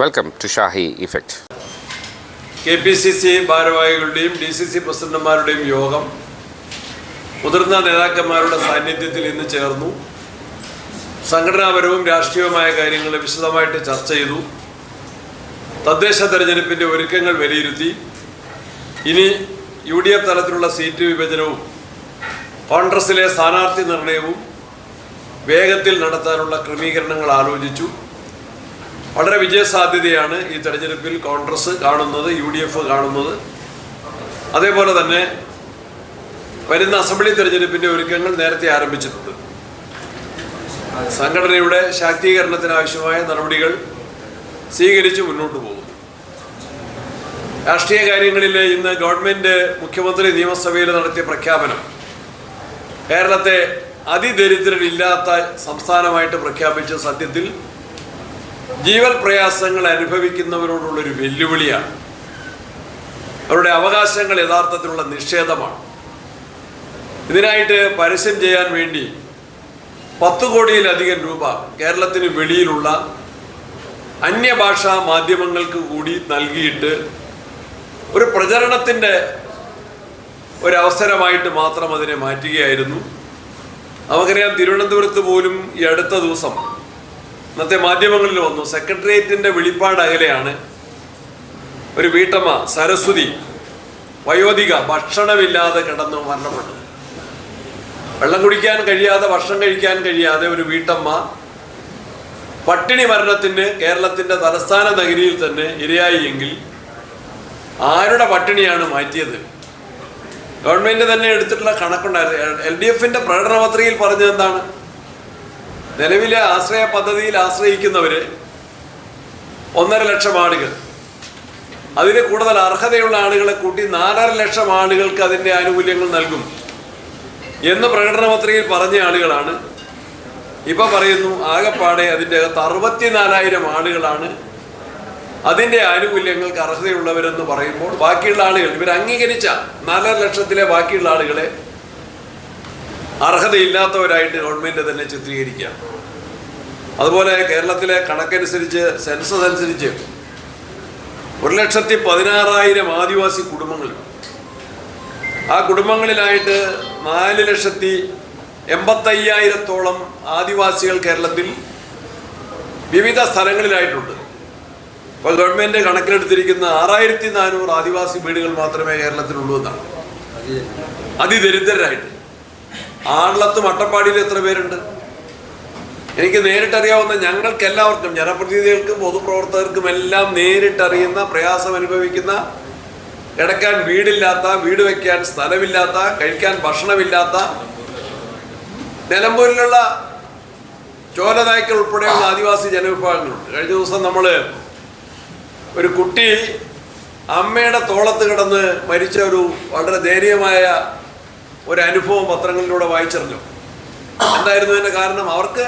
Welcome to Shahi effect K P C C ഭാരവാഹികളുടെയും D C C പ്രസിഡന്റുമാരുടെയും യോഗം മുതിർന്ന നേതാക്കന്മാരുടെ സാന്നിധ്യത്തിൽ ഇന്ന് ചേർന്നു. സംഘടനാപരവും രാഷ്ട്രീയവുമായ കാര്യങ്ങൾ വിശദമായിട്ട് ചർച്ച ചെയ്തു. തദ്ദേശ തെരഞ്ഞെടുപ്പിന്റെ ഒരുക്കങ്ങൾ വിലയിരുത്തി. ഇനി യു ഡി എഫ് തലത്തിലുള്ള സീറ്റ് വിഭജനവും കോൺഗ്രസിലെ സ്ഥാനാർത്ഥി നിർണയവും വേഗത്തിൽ നടത്താനുള്ള ക്രമീകരണങ്ങൾ ആലോചിച്ചു. വളരെ വിജയസാധ്യതയാണ് ഈ തെരഞ്ഞെടുപ്പിൽ കോൺഗ്രസ് കാണുന്നത് യു ഡി എഫ് കാണുന്നത്. അതേപോലെ തന്നെ വരുന്ന അസംബ്ലി തെരഞ്ഞെടുപ്പിന്റെ ഒരുക്കങ്ങൾ നേരത്തെ ആരംഭിച്ചിട്ടുണ്ട്. സംഘടനയുടെ ശാക്തീകരണത്തിനാവശ്യമായ നടപടികൾ സ്വീകരിച്ച് മുന്നോട്ട് പോകും. രാഷ്ട്രീയ കാര്യങ്ങളിൽ ഇന്ന് ഗവൺമെന്റ് മുഖ്യമന്ത്രി നിയമസഭയിൽ നടത്തിയ പ്രഖ്യാപനം കേരളത്തെ അതിദരിദ്രരില്ലാത്ത സംസ്ഥാനമായിട്ട് പ്രഖ്യാപിച്ച സത്യത്തിൽ ജീവൽ പ്രയാസങ്ങൾ അനുഭവിക്കുന്നവരോടുള്ളൊരു വെല്ലുവിളിയാണ്. അവരുടെ അവകാശങ്ങൾ യഥാർത്ഥത്തിലുള്ള നിഷേധമാണ്. ഇതിനായിട്ട് പരസ്യം ചെയ്യാൻ വേണ്ടി പത്ത് കോടിയിലധികം രൂപ കേരളത്തിന് വെളിയിലുള്ള അന്യഭാഷാ മാധ്യമങ്ങൾക്ക് കൂടി നൽകിയിട്ട് ഒരു പ്രചരണത്തിന്റെ ഒരവസരമായിട്ട് മാത്രം അതിനെ മാറ്റുകയായിരുന്നു. നമുക്കറിയാം തിരുവനന്തപുരത്ത് പോലും ഈ അടുത്ത ദിവസം ഇന്നത്തെ മാധ്യമങ്ങളിൽ വന്നു. സെക്രട്ടേറിയറ്റിന്റെ വെളിപ്പാട് അകലെയാണ് ഒരു വീട്ടമ്മ സരസ്വതി. വയോധിക ഭക്ഷണമില്ലാതെ കിടന്നു മരണപ്പെട്ടു. വെള്ളം കുടിക്കാൻ കഴിയാതെ ഭക്ഷണം കഴിക്കാൻ കഴിയാതെ ഒരു വീട്ടമ്മ പട്ടിണി മരണത്തിന് കേരളത്തിന്റെ തലസ്ഥാന നഗരിയിൽ തന്നെ ഇരയായി എങ്കിൽ ആരുടെ പട്ടിണിയാണ് മാറ്റിയത്? ഗവൺമെന്റ് തന്നെ എടുത്തിട്ടുള്ള കണക്കുണ്ടായിരുന്നു. എൽ ഡി എഫിന്റെ പ്രകടന പത്രികയിൽ പറഞ്ഞത് എന്താണ്? നിലവിലെ ആശ്രയ പദ്ധതിയിൽ ആശ്രയിക്കുന്നവര് ഒന്നര ലക്ഷം ആളുകൾ. അതിന് കൂടുതൽ അർഹതയുള്ള ആളുകളെ കൂട്ടി നാലര ലക്ഷം ആളുകൾക്ക് അതിന്റെ ആനുകൂല്യങ്ങൾ നൽകും എന്ന് പ്രകടന പത്രികയിൽ പറഞ്ഞ ആളുകളാണ്. ഇപ്പൊ പറയുന്നു ആകെപ്പാടെ അതിന്റെ അകത്ത് അറുപത്തിനാലായിരം ആളുകളാണ് അതിന്റെ ആനുകൂല്യങ്ങൾക്ക് അർഹതയുള്ളവരെന്ന് പറയുമ്പോൾ ബാക്കിയുള്ള ആളുകൾ ഇവർ അംഗീകരിച്ച നാലര ലക്ഷത്തിലെ ബാക്കിയുള്ള ആളുകളെ അർഹതയില്ലാത്തവരായിട്ട് ഗവൺമെന്റ് തന്നെ ചിത്രീകരിക്കുക. അതുപോലെ കേരളത്തിലെ കണക്കനുസരിച്ച് സെൻസസ് അനുസരിച്ച് ഒരു ലക്ഷത്തി പതിനാറായിരം ആദിവാസി കുടുംബങ്ങൾ ആ കുടുംബങ്ങളിലായിട്ട് നാല് ലക്ഷത്തി എൺപത്തയ്യായിരത്തോളം ആദിവാസികൾ കേരളത്തിൽ വിവിധ സ്ഥലങ്ങളിലായിട്ടുണ്ട്. ഇപ്പോൾ ഗവൺമെന്റ് കണക്കിലെടുത്തിരിക്കുന്ന ആറായിരത്തി നാനൂറ് ആദിവാസി വീടുകൾ മാത്രമേ കേരളത്തിലുള്ളൂ എന്നാണ്. അതിദരിദ്രരായിട്ട്. ആളത്ത് മട്ടപ്പാടിയിൽ എത്ര പേരുണ്ട്? എനിക്ക് നേരിട്ടറിയാവുന്ന ഞങ്ങൾക്ക് എല്ലാവർക്കും ജനപ്രതിനിധികൾക്കും പൊതുപ്രവർത്തകർക്കും എല്ലാം നേരിട്ടറിയുന്ന പ്രയാസം അനുഭവിക്കുന്ന കിടക്കാൻ വീടില്ലാത്ത വീട് വയ്ക്കാൻ സ്ഥലമില്ലാത്ത കഴിക്കാൻ ഭക്ഷണമില്ലാത്ത നിലമ്പൂരിലുള്ള ചോലനായ്ക്കൾ ഉൾപ്പെടെയുള്ള ആദിവാസി ജനവിഭാഗങ്ങളുണ്ട്. കഴിഞ്ഞ ദിവസം നമ്മൾ ഒരു കുട്ടി അമ്മയുടെ തോളത്ത് കിടന്ന് മരിച്ച ഒരു വളരെ ദയനീയമായ ഒരു അനുഭവം പത്രങ്ങളിലൂടെ വായിച്ചറിഞ്ഞു. എന്തായിരുന്നു അതിന്റെ കാരണം? അവർക്ക്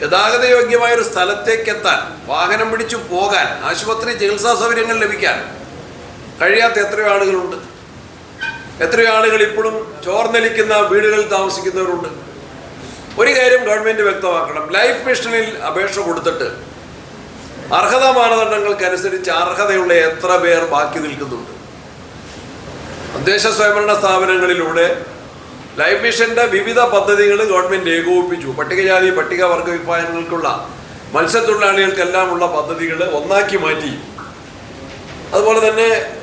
ഗതാഗത യോഗ്യമായ ഒരു സ്ഥലത്തേക്ക് എത്താൻ വാഹനം പിടിച്ചു പോകാൻ ആശുപത്രി ചികിത്സാ സൗകര്യങ്ങൾ ലഭിക്കാൻ കഴിയാത്ത എത്രയോ ആളുകളുണ്ട്. എത്രയോ ആളുകൾ ഇപ്പോഴും ചോർന്നലിക്കുന്ന വീടുകളിൽ താമസിക്കുന്നവരുണ്ട്. ഒരു കാര്യം ഗവൺമെന്റ് വ്യക്തമാക്കണം. ലൈഫ് മിഷനിൽ അപേക്ഷ കൊടുത്തിട്ട് അർഹതാ മാനദണ്ഡങ്ങൾക്കനുസരിച്ച് അർഹതയുള്ള എത്ര പേർ ബാക്കി നിൽക്കുന്നുണ്ട്. തദ്ദേശ സ്വയംഭരണ സ്ഥാപനങ്ങളിലൂടെ ലൈഫ് മിഷന്റെ വിവിധ പദ്ധതികൾ ഗവൺമെന്റ് ഏകോപിപ്പിച്ചു. പട്ടികജാതി പട്ടികവർഗ വിഭാഗങ്ങൾക്കുള്ള മത്സ്യത്തൊഴിലാളികൾക്കെല്ലാം ഉള്ള പദ്ധതികൾ ഒന്നാക്കി മാറ്റി. അതുപോലെ തന്നെ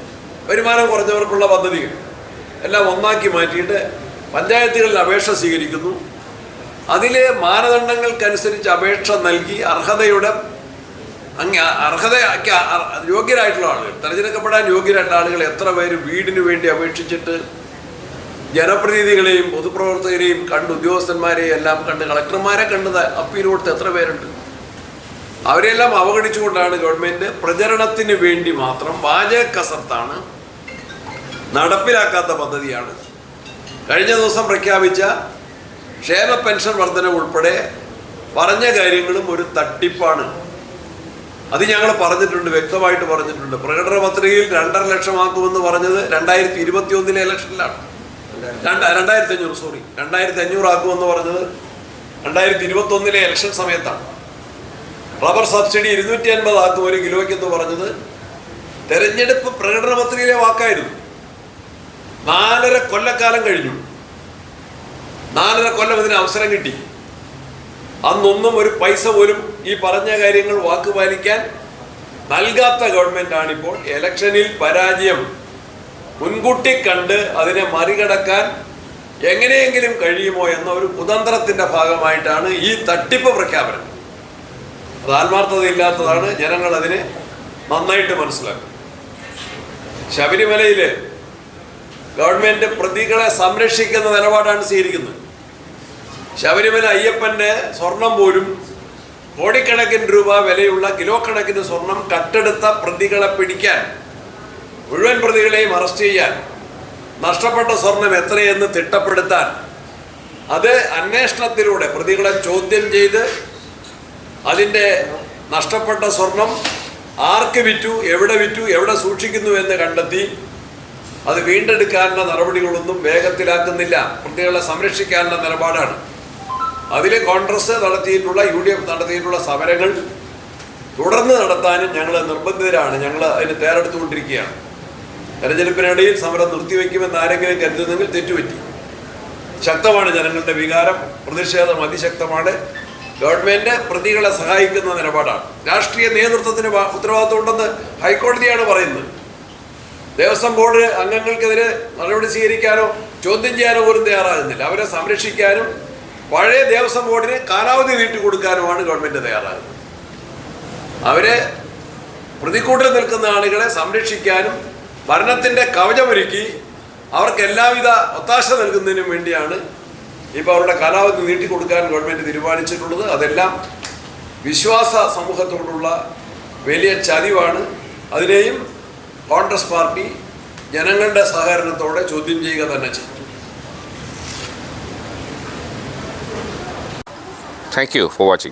വരുമാനം കുറഞ്ഞവർക്കുള്ള പദ്ധതികൾ. എല്ലാം ഒന്നാക്കി മാറ്റിയിട്ട് പഞ്ചായത്തുകളിൽ അപേക്ഷ സ്വീകരിക്കുന്നു. അതിലെ മാനദണ്ഡങ്ങൾക്കനുസരിച്ച് അപേക്ഷ നൽകി അർഹതയുടെ അങ്ങ് അർഹതയ്ക്ക് അർ- യോഗ്യരായിട്ടുള്ള ആളുകൾ തെരഞ്ഞെടുക്കപ്പെടാൻ യോഗ്യരായിട്ടുള്ള ആളുകൾ എത്ര പേര് വീടിന് വേണ്ടി അപേക്ഷിച്ചിട്ട് ജനപ്രതിനിധികളെയും പൊതുപ്രവർത്തകരെയും കണ്ട് ഉദ്യോഗസ്ഥന്മാരെയും എല്ലാം കണ്ട് കളക്ടർമാരെ കണ്ടത് അപ്പീൽ കൊടുത്ത് എത്ര പേരുണ്ട്? അവരെല്ലാം അവഗണിച്ചുകൊണ്ടാണ് ഗവൺമെന്റ് പ്രചരണത്തിന് വേണ്ടി മാത്രം വാചക കസർത്താണ് നടപ്പിലാക്കാത്ത പദ്ധതിയാണ്. കഴിഞ്ഞ ദിവസം പ്രഖ്യാപിച്ച ക്ഷേമ പെൻഷൻ വർധന ഉൾപ്പെടെ പറഞ്ഞ കാര്യങ്ങളും ഒരു തട്ടിപ്പാണ്. അത് ഞങ്ങൾ പറഞ്ഞിട്ടുണ്ട് വ്യക്തമായിട്ട് പറഞ്ഞിട്ടുണ്ട്. പ്രകടന പത്രികയിൽ രണ്ടര ലക്ഷമാക്കുമെന്ന് പറഞ്ഞത് രണ്ടായിരത്തി ഇരുപത്തി ഒന്നിലെ ഇലക്ഷനിലാണ്. രണ്ട് രണ്ടായിരത്തി അഞ്ഞൂറ് സോറി രണ്ടായിരത്തി അഞ്ഞൂറ് ആക്കുമെന്ന് പറഞ്ഞത് രണ്ടായിരത്തി ഇരുപത്തി ഒന്നിലെ ഇലക്ഷൻ സമയത്താണ്. റബ്ബർ സബ്സിഡി ഇരുന്നൂറ്റി അൻപത് ആക്കും ഒരു കിലോയ്ക്ക് എന്ന് പറഞ്ഞത് തെരഞ്ഞെടുപ്പ് പ്രകടന പത്രികയിലെ വാക്കായിരുന്നു. നാലര കൊല്ലക്കാലം കഴിഞ്ഞു. നാലര കൊല്ലം ഇതിന് അവസരം കിട്ടി. അന്നൊന്നും ഒരു പൈസ പോലും ഈ പറഞ്ഞ കാര്യങ്ങൾ വാക്ക് പാലിക്കാൻ നൽകാത്ത ഇപ്പോൾ ഇലക്ഷനിൽ പരാജയം. മുൻകൂട്ടി കണ്ട് അതിനെ മറികടക്കാൻ എങ്ങനെയെങ്കിലും കഴിയുമോ എന്ന ഒരു കുതന്ത്രത്തിന്റെ ഭാഗമായിട്ടാണ് ഈ തട്ടിപ്പ് പ്രഖ്യാപനം. അത് ആത്മാർത്ഥതയില്ലാത്തതാണ് ജനങ്ങൾ അതിനെ നന്നായിട്ട് മനസ്സിലാക്കും ശബരിമലയിൽ ഗവൺമെന്റ് പ്രതികളെ സംരക്ഷിക്കുന്ന നിലപാടാണ് സ്വീകരിക്കുന്നത്. ശബരിമല അയ്യപ്പന്റെ സ്വർണം പോലും കോടിക്കണക്കിന് രൂപ വിലയുള്ള കിലോ കണക്കിന് സ്വർണം കട്ടെടുത്ത പ്രതികളെ പിടിക്കാൻ മുഴുവൻ പ്രതികളെയും അറസ്റ്റ് ചെയ്യാൻ നഷ്ടപ്പെട്ട സ്വർണം എത്രയെന്ന് തിട്ടപ്പെടുത്താൻ അത് അന്വേഷണത്തിലൂടെ പ്രതികളെ ചോദ്യം ചെയ്ത് അതിന്റെ നഷ്ടപ്പെട്ട സ്വർണം ആർക്ക് വിറ്റു എവിടെ വിറ്റു എവിടെ സൂക്ഷിക്കുന്നു എന്ന് കണ്ടെത്തി അത് വീണ്ടെടുക്കാനുള്ള നടപടികളൊന്നും വേഗത്തിലാക്കുന്നില്ല. പ്രതികളെ സംരക്ഷിക്കാനുള്ള നിലപാടാണ്. അതിൽ കോൺഗ്രസ് നടത്തിയിട്ടുള്ള യു ഡി എഫ് നടത്തിയിട്ടുള്ള സമരങ്ങൾ തുടർന്ന് നടത്താനും ഞങ്ങൾ നിർബന്ധിതരാണ്. ഞങ്ങൾ അതിന് തയ്യാറെടുത്തുകൊണ്ടിരിക്കുകയാണ്. തെരഞ്ഞെടുപ്പിനിടയിൽ സമരം നിർത്തിവെക്കുമെന്ന് ആരെങ്കിലും കരുതുന്നെങ്കിൽ തെറ്റുപറ്റി. ശക്തമാണ് ജനങ്ങളുടെ വികാരം പ്രതിഷേധം അതിശക്തമാണ്. ഗവൺമെന്റ് പ്രതികളെ സഹായിക്കുന്ന നിലപാടാണ്. രാഷ്ട്രീയ നേതൃത്വത്തിന് ഉത്തരവാദിത്വം ഉണ്ടെന്ന് ഹൈക്കോടതിയാണ് പറയുന്നത്. ദേവസ്വം ബോർഡ് അംഗങ്ങൾക്കെതിരെ നടപടി സ്വീകരിക്കാനോ ചോദ്യം ചെയ്യാനോ പോലും തയ്യാറാകുന്നില്ല. അവരെ സംരക്ഷിക്കാനും പഴയ ദേവസ്വം ബോർഡിന് കാലാവധി നീട്ടി നീട്ടിക്കൊടുക്കാനുമാണ് ഗവൺമെന്റ് തയ്യാറാകുന്നത്. അവരെ പ്രതിക്കൂട്ടിൽ നിൽക്കുന്ന ആളുകളെ സംരക്ഷിക്കാനും ഭരണത്തിന്റെ കവചമൊരുക്കി അവർക്ക് എല്ലാവിധ ഒത്താശ നൽകുന്നതിനും വേണ്ടിയാണ് ഇപ്പോൾ അവരുടെ കാലാവധി നീട്ടിക്കൊടുക്കാൻ ഗവൺമെന്റ് തീരുമാനിച്ചിട്ടുള്ളത്. അതെല്ലാം വിശ്വാസ സമൂഹത്തോടുള്ള വലിയ ചതിവാണ്. അതിനെയും കോൺഗ്രസ് പാർട്ടി ജനങ്ങളുടെ സഹകരണത്തോടെ ചോദ്യം ചെയ്യുക തന്നെ ചെയ്യും. Thank you for watching.